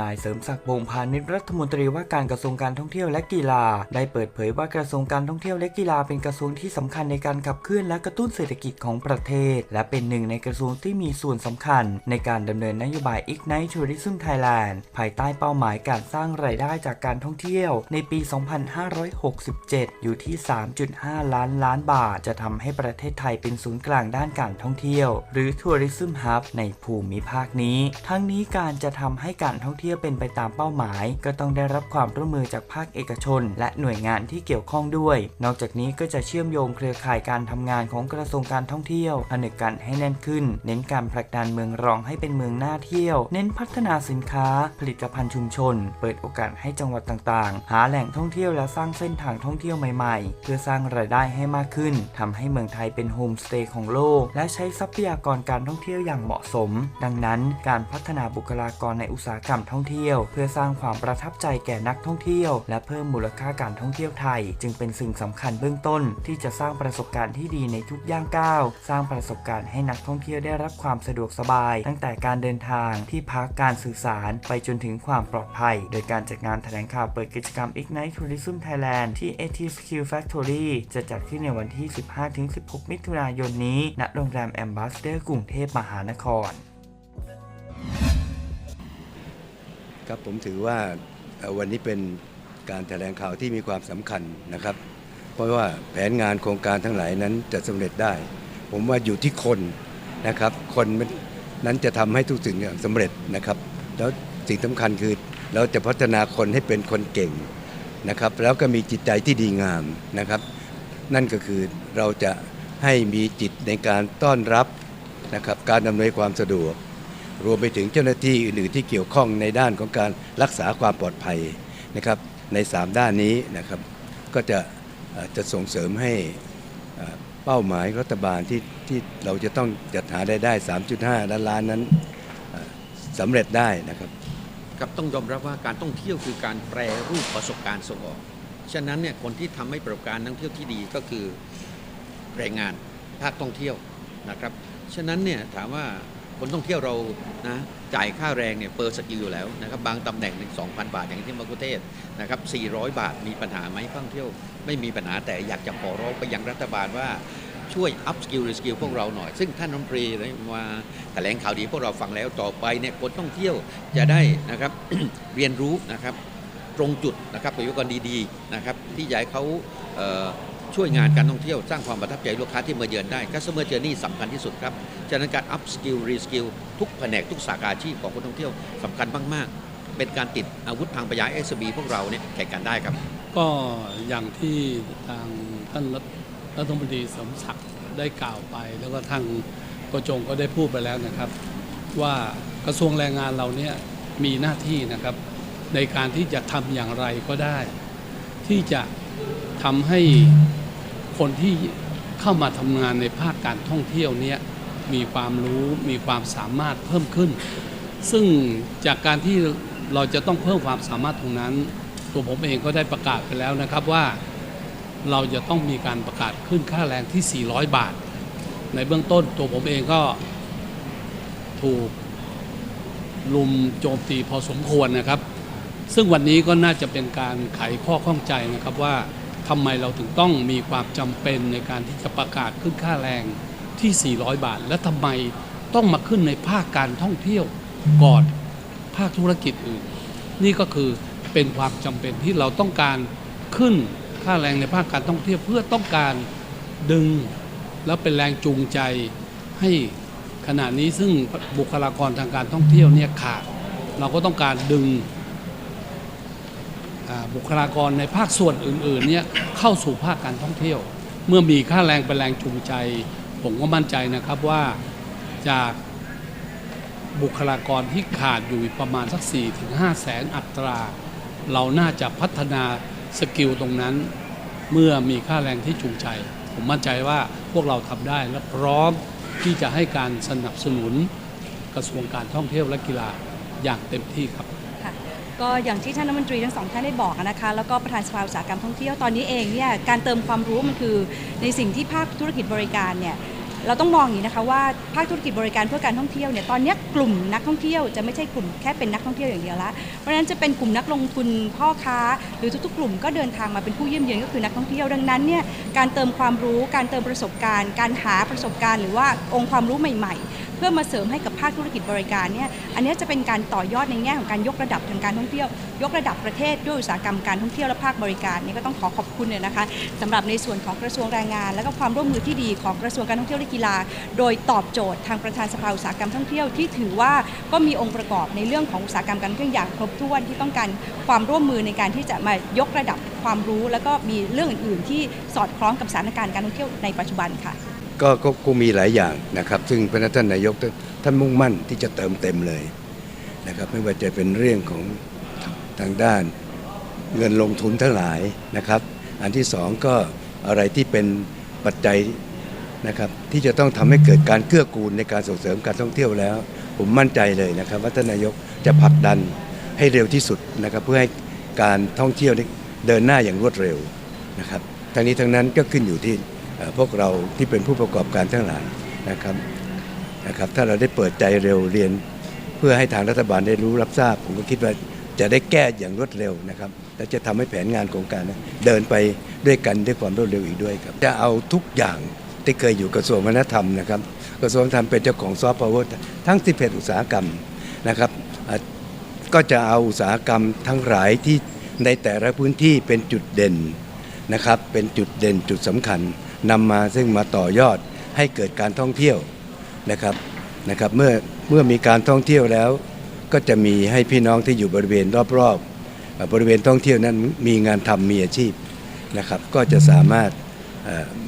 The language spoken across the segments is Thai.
นายเสริมศักดิ์วงพาณิชย์รัฐมนตรีว่าการกระทรวงการท่องเที่ยวและกีฬา ได้เปิดเผยว่ากระทรวงการท่องเที่ยวและกีฬาเป็นกระทรวงที่สำคัญในการขับเคลื่อนและกระตุ้นเศรษฐกิจของประเทศ และเป็นหนึ่งในกระทรวงที่มีส่วนสำคัญ ในการดำเนินนโยบาย Ignite Tourism Thailand ภายใต้เป้าหมายการสร้างรายได้จากการท่องเที่ยวในปี 2567 อยู่ที่ 3.5 ล้านล้านบาท จะทำให้ประเทศไทยเป็นศูนย์กลางด้านการท่องเที่ยว หรือ Tourism Hub ในภูมิภาคนี้ ทั้งนี้การจะทำให้การท่องเที่ยวเป็นไปตามเป้าหมาย ก็ต้องได้รับความร่วมมือจากภาคเอกชน และหน่วยงานที่เกี่ยวข้องด้วย นอกจากนี้ก็จะเชื่อมโยงเครือข่ายการทำงานของกระทรวงการท่องเที่ยวผนึกกันให้แน่นขึ้น เน้นการผลักดันเมืองรองให้เป็นเมืองน่าเที่ยว เน้นพัฒนาสินค้า ผลิตภัณฑ์ชุมชน เปิดโอกาสให้จังหวัดต่างๆ หาแหล่งท่องเที่ยวและสร้างเส้นทางท่องเที่ยวใหม่ๆ เพื่อสร้างรายได้ให้มากขึ้นทำให้เมืองไทยเป็นโฮมสเตย์ของโลก และใช้ทรัพยากรการท่องเที่ยวอย่างเหมาะสม ดังนั้นการพัฒนาบุคลากรในอุตสาหกรรมท่องเที่ยว เพื่อสร้างความประทับใจแก่นักท่องเที่ยว และเพิ่มมูลค่าการท่องเที่ยวไทย จึงเป็นสิ่งสำคัญเบื้องต้น ที่จะสร้างประสบการณ์ที่ดีในทุกย่างก้าว สร้างประสบการณ์ให้นักท่องเที่ยวได้รับความสะดวกสบาย ตั้งแต่การเดินทางที่พักการสื่อสารไปจนถึงความปลอดภัย โดยการจัดงานแถลงข่าวเปิดกิจกรรม Ignite Tourism Thailand ที่ AT Skill Factory จะจัดขึ้นในวันที่ 15-16 มิถุนายนนี้ ณ โรงแรม Ambassador กรุงเทพมหานคร ครับผมถือว่าวันนี้เป็นการแถลงข่าวที่มีความสำคัญนะครับ เพราะว่าแผนงานโครงการทั้งหลายนั้นจะสำเร็จได้ ผมว่าอยู่ที่คนนะครับ คนนั้นจะทำให้ทุกสิ่งอย่างสำเร็จนะครับ แล้วสิ่งสำคัญคือเราจะพัฒนาคนให้เป็นคนเก่งนะครับ แล้วก็มีจิตใจที่ดีงามนะครับ นั่นก็คือเราจะให้มีจิตในการต้อนรับนะครับ การอำนวยความสะดวก รวมไปถึงเจ้าหน้าที่อื่นๆที่เกี่ยวข้องในด้านของการรักษาความปลอดภัยนะครับใน 3 ด้านนี้นะครับก็จะจะส่งเสริมให้เป้าหมายรัฐบาลที่ที่เราจะต้องจัดหาได้ได้ 3.5 ล้านล้านนั้นสำเร็จได้นะครับกับต้องยอมรับว่าการท่องเที่ยวคือการแปรรูปประสบการณ์ส่งออก ฉะนั้นเนี่ยคนที่ทำให้ประสบการณ์ท่องเที่ยวที่ดีก็คือแรงงานภาคท่องเที่ยวนะครับ ฉะนั้นเนี่ยถามว่า คนท่องเที่ยวเรานะจ่ายค่าแรงเนี่ยเปอร์สกิลอยู่แล้วนะครับบางตำแหน่งหนึ่ง2,000บาทอย่างที่มะกุเทศนะครับ400บาทมีปัญหาไหมท่องเที่ยวไม่มีปัญหาแต่อยากจะขอร้องไปยังรัฐบาลว่าช่วยอัพสกิลหรือสกิลพวกเราหน่อย ซึ่งท่านรัฐมนตรีได้มาแถลงข่าวดีพวกเราฟังแล้วต่อไปเนี่ยคนท่องเที่ยวจะได้นะครับเรียนรู้นะครับตรงจุดนะครับประโยชน์ดีๆนะครับที่อยากให้เขา ช่วยงานการท่องเที่ยวสร้างความประทับใจลูกค้าที่มาเยือนได้ customer journey สำคัญที่สุดครับฉะนั้นการ up skill re skill ทุกแผนกทุกสาขาอาชีพของคนท่องเที่ยวสำคัญมากๆ เป็นการติดอาวุธทางปัญญา SB พวกเราเนี่ยแข่งกันได้ครับ ก็อย่างที่ทางท่านรัฐมนตรีสมศักดิ์ได้กล่าวไป แล้วก็ทางกระจงก็ได้พูดไปแล้วนะครับ ว่ากระทรวงแรงงานเราเนี่ยมีหน้าที่นะครับ ในการที่จะทำอย่างไรก็ได้ ที่จะ ทำให้คนที่เข้ามาทำงานในภาคการท่องเที่ยวเนี่ยมีความรู้มีความสามารถเพิ่มขึ้น ซึ่งจากการที่เราจะต้องเพิ่มความสามารถตรงนั้น ตัวผมเองก็ได้ประกาศไปแล้วนะครับว่าเราจะต้องมีการประกาศขึ้นค่าแรงที่ 400 บาท ในเบื้องต้นตัวผมเองก็ถูกลุมโจมตีพอสมควรนะครับ ซึ่งวันนี้ก็น่าจะเป็นการไขข้อข้องใจนะครับว่าทำไมเราถึงต้องมีความจำเป็นในการที่จะประกาศขึ้นค่าแรงที่ 400 บาท และทำไมต้องมาขึ้นในภาคการท่องเที่ยวก่อนภาคธุรกิจอื่น นี่ก็คือเป็นความจำเป็นที่เราต้องการขึ้นค่าแรงในภาคการท่องเที่ยวเพื่อต้องการดึงแล้วเป็นแรงจูงใจให้ขณะนี้ซึ่งบุคลากรทางการท่องเที่ยวเนี่ยขาด เราก็ต้องการดึง บุคลากรในภาคส่วนอื่นๆเนี่ยเข้าสู่ภาคการท่องเที่ยว เมื่อมีค่าแรงเป็นแรงจูงใจ ผมก็มั่นใจนะครับว่าจากบุคลากรที่ขาดอยู่ประมาณสัก 4-5แสนอัตรา เราน่าจะพัฒนาสกิลตรงนั้น เมื่อมีค่าแรงที่จูงใจ ผมมั่นใจว่าพวกเราทำได้และพร้อมที่จะให้การสนับสนุนกระทรวงการท่องเที่ยวและกีฬาอย่างเต็มที่ครับ ก็อย่างที่ท่านรัฐมนตรีทั้งสองท่านได้บอกนะคะแล้วก็ประธานสภาอุตสาหกรรมท่องเที่ยวตอนนี้เองเนี่ยการเติมความรู้มันคือในสิ่งที่ภาคธุรกิจบริการเนี่ยเราต้องมองอย่างนี้นะคะว่าภาคธุรกิจบริการเพื่อการท่องเที่ยวเนี่ยตอนนี้กลุ่มนักท่องเที่ยวจะไม่ใช่กลุ่มแค่เป็นนักท่องเที่ยวอย่างเดียวละเพราะฉะนั้นจะเป็นกลุ่มนักลงทุนพ่อค้า หรือทุกๆ กลุ่มก็เดินทางมาเป็นผู้เยี่ยมเยือนก็คือนักท่องเที่ยวดังนั้นเนี่ยการเติมความรู้ การเติมประสบการณ์ การหาประสบการณ์ หรือว่าองค์ความรู้ใหม่ ๆ พื่อมาเสริมให้กับภาคธุรกิจบริการเนี่ยอันนี้จะเป็นการต่อยอดในแง่ของการยกระดับทางการท่องเที่ยว ยกระดับประเทศด้วยอุตสาหกรรมการท่องเที่ยวและภาคบริการนี่ก็ต้องขอขอบคุณเนี่ยนะคะสำหรับในส่วนของกระทรวงแรงงาน และก็ความร่วมมือที่ดีของกระทรวงการท่องเที่ยวและกีฬา โดยตอบโจทย์ทางประธานสภาอุตสาหกรรมท่องเที่ยวที่ถือว่าก็มีองค์ประกอบในเรื่องของอุตสาหกรรมการท่องเที่ยวอย่างครบถ้วนที่ต้องการความร่วมมือในการที่จะมายกระดับความรู้ แล้วก็มีเรื่องอื่น ๆ ที่สอดคล้องกับสถานการณ์การท่องเที่ยวในปัจจุบันค่ะ ก็ก็ก็มีหลายอย่างนะครับ ซึ่งพระท่านนายกท่านมุ่งมั่นที่จะเติมเต็มเลยนะครับ ไม่ว่าจะเป็นเรื่องของทางด้านเงินลงทุนทั้งหลายนะครับ อันที่สองก็อะไรที่เป็นปัจจัยนะครับที่จะต้องทำให้เกิดการเกื้อกูลในการส่งเสริมการท่องเที่ยวแล้ว ผมมั่นใจเลยนะครับ ว่าท่านนายกจะผลักดันให้เร็วที่สุดนะครับ เพื่อให้การท่องเที่ยวเดินหน้าอย่างรวดเร็วนะครับทั้งนี้ทั้งนั้นก็ขึ้นอยู่ที่ พวกเราที่เป็นผู้ประกอบการทั้งหลายนะครับนะครับ ถ้าเราได้เปิดใจเร็วเรียน เพื่อให้ทางรัฐบาลได้รู้รับทราบ ผมก็คิดว่าจะได้แก้อย่างรวดเร็วนะครับและจะทำให้แผนงานโครงการเดินไปด้วยกันด้วยความรวดเร็วอีกด้วยครับ จะเอาทุกอย่างที่เคยอยู่กระทรวงวัฒนธรรมนะครับกระทรวงวัฒนธรรมเป็นเจ้าของซอฟต์พาวเวอร์ทั้ง11อุตสาหกรรมนะครับก็จะเอาอุตสาหกรรมทั้งหลายที่ในแต่ละพื้นที่เป็นจุดเด่นนะครับเป็นจุดเด่นจุดสำคัญ นำมาซึ่งมาต่อยอดให้เกิดการท่องเที่ยวนะครับนะครับเมื่อเมื่อมีการท่องเที่ยวแล้ว ก็จะมีให้พี่น้องที่อยู่บริเวณรอบๆ บริเวณท่องเที่ยวนั้นมีงานทำมีอาชีพนะครับก็จะสามารถ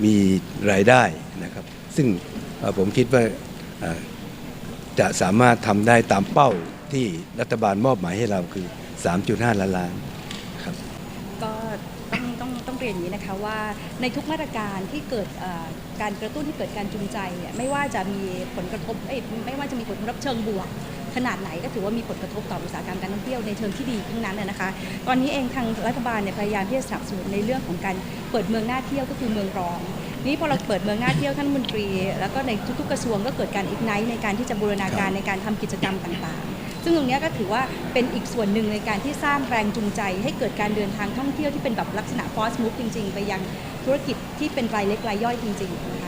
มีรายได้นะครับ ซึ่งผมคิดว่าจะสามารถทำได้ตามเป้าที่รัฐบาลมอบหมายให้เราคือ 3.5 ล้านล้านครับก็ ต้องเรียนอย่างนี้นะคะว่าในทุกมาตรการที่เกิดการกระตุ้นที่เกิดการจูงใจเนี่ยไม่ว่าจะมีผลกระทบไม่ว่าจะมีผลกระทบเชิงบวกขนาดไหนก็ถือว่ามีผลกระทบต่ออุตสาหกรรมการท่องเที่ยวในเชิงที่ดีทั้งนั้นนะนะคะ ตอนนี้เองทางรัฐบาลเนี่ยพยายามที่จะสนับสนุนในเรื่องของการเปิดเมืองหน้าเที่ยวก็คือเมืองรอง นี่พอเราเปิดเมืองหน้าเที่ยวท่านรัฐมนตรี แล้วก็ในทุกๆกระทรวงก็เกิดการอีกไนท์ในการที่จะบูรณาการในการทำกิจกรรมต่างๆ ซึ่งตรงนี้ก็ถือว่าเป็นอีกส่วนหนึ่งในการที่สร้างแรงจูงใจ ให้เกิดการเดินทางท่องเที่ยวที่เป็นแบบลักษณะ fast move จริง ๆ ไปยังธุรกิจที่เป็นรายเล็กรายย่อยจริง ๆ